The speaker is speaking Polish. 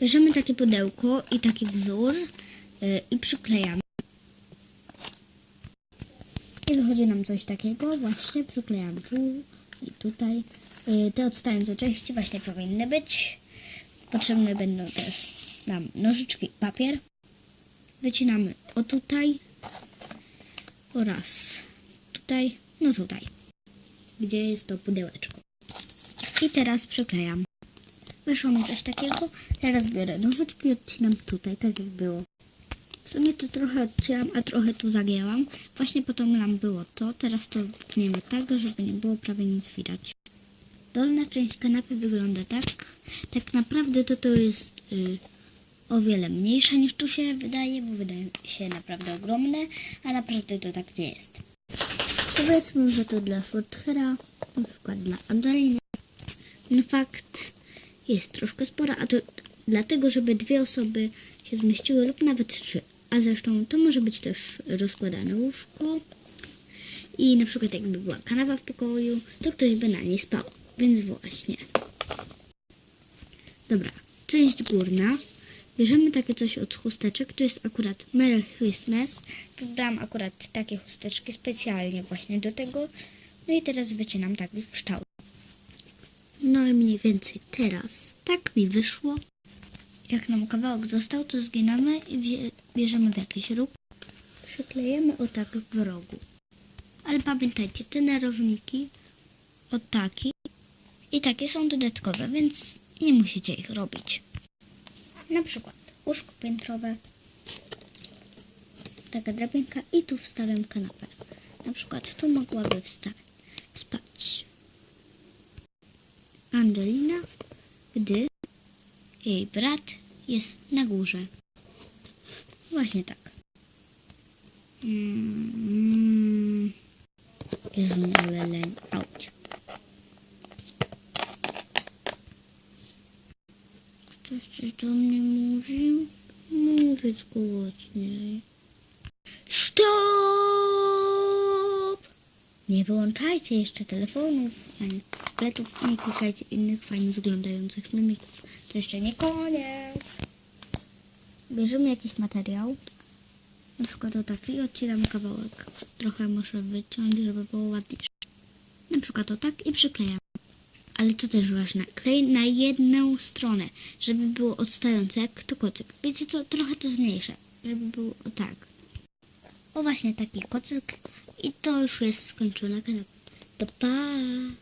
Bierzemy takie pudełko i taki wzór yy, i przyklejamy. I wychodzi nam coś takiego, właśnie przyklejamy tu i tutaj. Yy, te odstające części właśnie powinny być. Potrzebne będą też nam nożyczki papier. Wycinamy o tutaj oraz tutaj, no tutaj, gdzie jest to pudełeczko. I teraz przyklejam. Wyszło mi coś takiego. Teraz biorę nożyczki i odcinam tutaj, tak jak było. W sumie to trochę odcięłam, a trochę tu zagięłam. Właśnie po to nam było to. Teraz to wytniemy tak, żeby nie było prawie nic widać. Dolna część kanapy wygląda tak. Tak naprawdę to to jest y, o wiele mniejsza niż tu się wydaje, bo wydaje się naprawdę ogromne, a naprawdę to tak nie jest. Powiedzmy, że to dla Forthera, na przykład dla Angeliny. No fakt jest troszkę spora, a to dlatego, żeby dwie osoby się zmieściły lub nawet trzy. A zresztą to może być też rozkładane łóżko. I na przykład jakby była kanawa w pokoju, to ktoś by na niej spał. Więc właśnie. Dobra, część górna. Bierzemy takie coś od chusteczek. To jest akurat Merry Christmas. Wybrałam akurat takie chusteczki specjalnie właśnie do tego. No i teraz wycinam taki kształt. No i mniej więcej teraz tak mi wyszło. Jak nam kawałek został, to zginamy i bie- bierzemy w jakiś róg. Przyklejemy o tak w rogu. Ale pamiętajcie, te narożniki o taki i takie są dodatkowe, więc nie musicie ich robić. Na przykład łóżko piętrowe, taka drabinka i tu wstawiam kanapę. Na przykład tu mogłaby wstać, spać Angelina, gdy jej brat jest na górze. Właśnie tak. Mm. Jezu, ale leń. Auć. Ktoś coś do mnie mówił? Mówić głośniej. Stop! Nie wyłączajcie jeszcze telefonów, ani tabletów i nie klikajcie innych fajnie wyglądających filmików. To jeszcze nie koniec. Bierzemy jakiś materiał. Na przykład o taki i odcinam kawałek. Trochę muszę wyciąć, żeby było ładniejsze. Na przykład o tak i przyklejam. Ale to też ważne. Klej na jedną stronę, żeby było odstające jak to kocyk. Wiecie co? Trochę to zmniejszę, żeby było o tak. O właśnie taki kocyk i to już jest skończona kanapa. To pa!